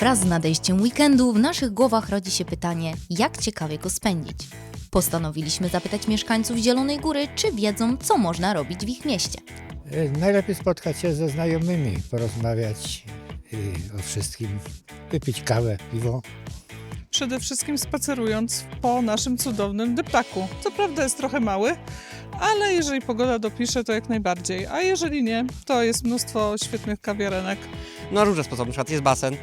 Wraz z nadejściem weekendu w naszych głowach rodzi się pytanie, jak ciekawie go spędzić. Postanowiliśmy zapytać mieszkańców Zielonej Góry, czy wiedzą, co można robić w ich mieście. E, Najlepiej spotkać się ze znajomymi, porozmawiać i o wszystkim, wypić kawę, piwo. Przede wszystkim spacerując po naszym cudownym deptaku. Co prawda jest trochę mały, ale jeżeli pogoda dopisze, to jak najbardziej. A jeżeli nie, to jest mnóstwo świetnych kawiarenek. No różne sposoby, na przykład jest basen,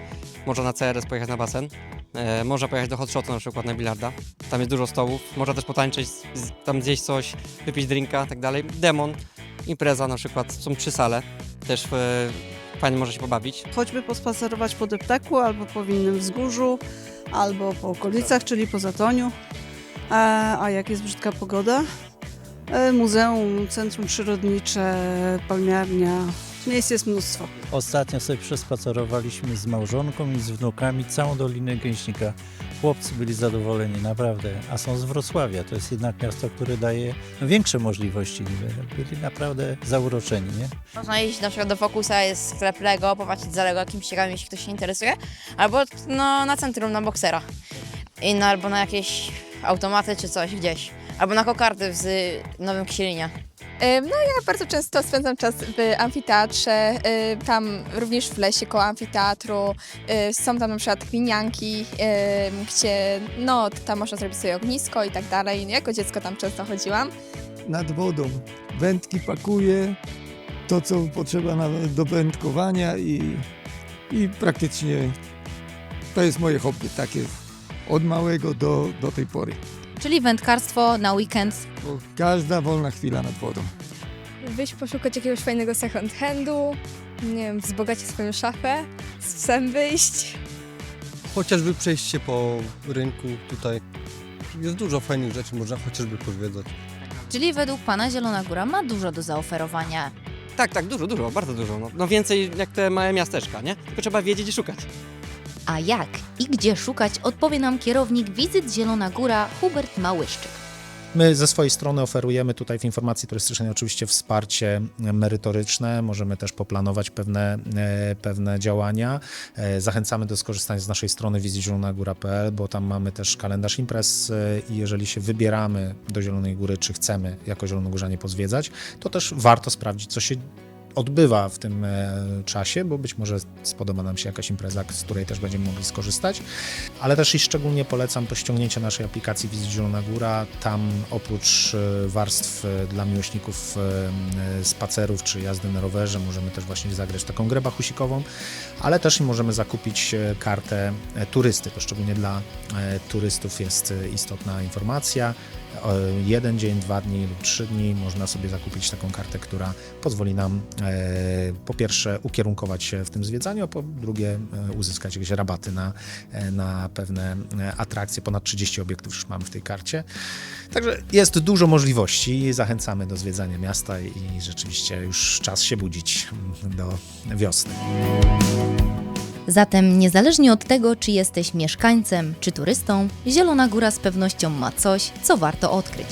można na CRS pojechać na basen, e, można pojechać do hot shotu na przykład na bilarda, tam jest dużo stołów, można też potańczyć, z, tam zjeść coś, wypić drinka tak dalej. Demon, impreza na przykład, są trzy sale, też e, fajnie można się pobawić. choćby pospacerować po deptaku, albo po Winnym Wzgórzu, albo po okolicach, czyli po Zatoniu. A, a jak jest brzydka pogoda? E, Muzeum, Centrum Przyrodnicze, Palmiarnia. Miejsc jest mnóstwo. Ostatnio sobie przespacerowaliśmy z małżonką i z wnukami całą Dolinę Gęśnika. Chłopcy byli zadowoleni, naprawdę. A są z Wrocławia. To jest jednak miasto, które daje większe możliwości. Byli naprawdę zauroczeni, nie? Można iść na przykład do Focusa, jest sklep Lego, popatrzeć za Lego jakimś ciekawym, jeśli ktoś się interesuje, albo no, na centrum, na boksera. I na, albo na jakieś automaty czy coś gdzieś. Albo na kokardy z Nowym Ksielinie. No ja bardzo często spędzam czas w amfiteatrze, y, tam również w lesie koło amfiteatru. Y, Są tam na przykład minianki, ym, gdzie no tam można zrobić sobie ognisko i tak dalej. Jako dziecko tam często chodziłam. nad wodą. Wędki pakuję, to co potrzeba do wędkowania i, i praktycznie to jest moje hobby, takie od małego do, do tej pory. Czyli wędkarstwo na weekend. Bo każda wolna chwila nad wodą. Wyjść poszukać jakiegoś fajnego second handu, nie wiem, wzbogacić swoją szafę, z psem wyjść. Chociażby przejść się po rynku tutaj. Jest dużo fajnych rzeczy, można chociażby pozwiedzać. Czyli według Pana Zielona Góra ma dużo do zaoferowania. Tak, tak, dużo, dużo, bardzo dużo. No, no więcej jak te małe miasteczka, nie? Tylko trzeba wiedzieć i szukać. A jak i gdzie szukać, odpowie nam kierownik wizyt Zielona Góra Hubert Małyszczyk. My ze swojej strony oferujemy tutaj w informacji turystycznej oczywiście wsparcie merytoryczne, możemy też poplanować pewne, e, pewne działania. E, Zachęcamy do skorzystania z naszej strony wizytzielonagóra.pl, bo tam mamy też kalendarz imprez e, i jeżeli się wybieramy do Zielonej Góry, czy chcemy jako Zielonogórzanie pozwiedzać, to też warto sprawdzić, co się odbywa w tym e, czasie, bo być może spodoba nam się jakaś impreza, z której też będziemy mogli skorzystać. Ale też i szczególnie polecam to ściągnięcie naszej aplikacji Wizyt Zielona Góra. Tam oprócz e, warstw e, dla miłośników spacerów czy jazdy na rowerze możemy też właśnie zagrać taką grę bachusikową, ale też i możemy zakupić kartę turysty. To szczególnie dla turystów jest istotna informacja. Jeden dzień, dwa dni lub trzy dni można sobie zakupić taką kartę, która pozwoli nam e, po pierwsze ukierunkować się w tym zwiedzaniu, a po drugie e, uzyskać jakieś rabaty na, e, na pewne atrakcje. Ponad 30 obiektów już mamy w tej karcie. Także jest dużo możliwości. Zachęcamy do zwiedzania miasta i rzeczywiście już czas się budzić do wiosny. Zatem niezależnie od tego, czy jesteś mieszkańcem, czy turystą, Zielona Góra z pewnością ma coś, co warto odkryć.